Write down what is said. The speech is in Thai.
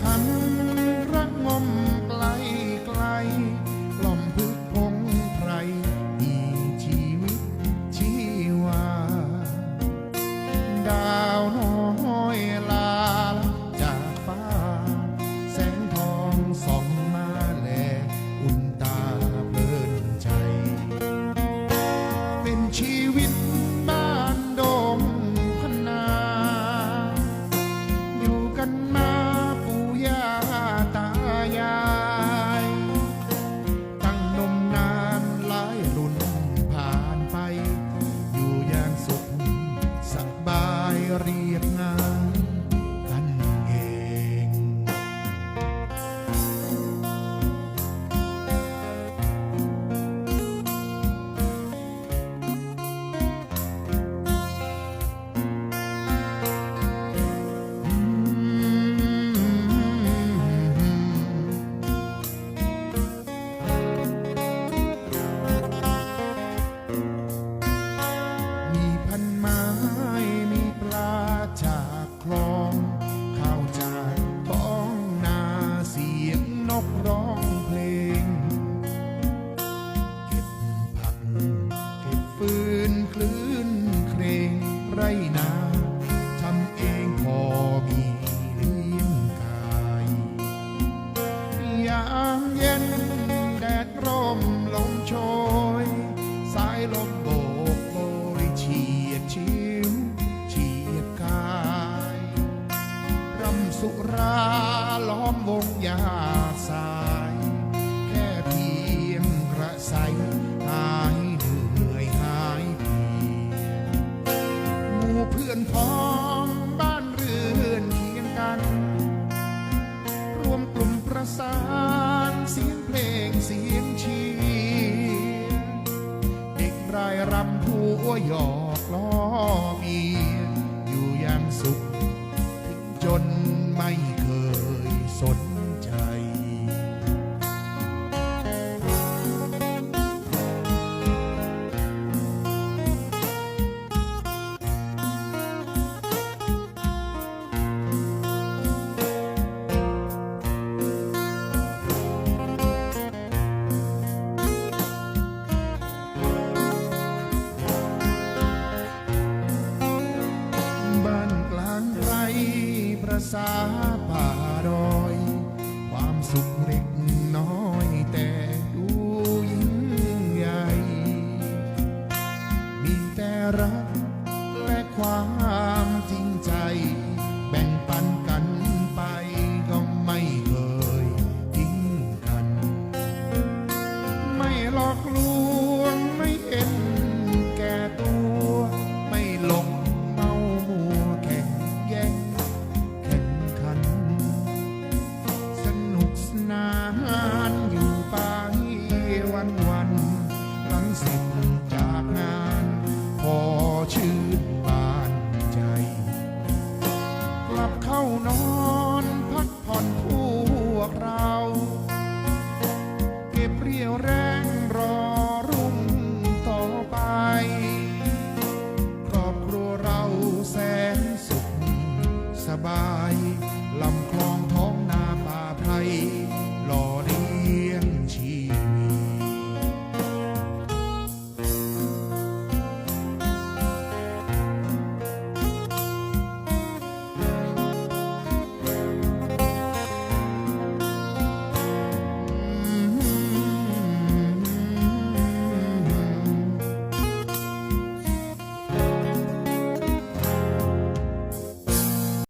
ขันระงม ไรนาทำเองพอมีเลี้ยงกายยามเย็นแดดร่มลมโชย สายลมโบกโบยเฉียดชิวเฉียดกายรำสุราล้อมวงยาสาานเสียงเพลงเสียงเชียร์เด็กรายรำทั่วยอกล้อมี side. no.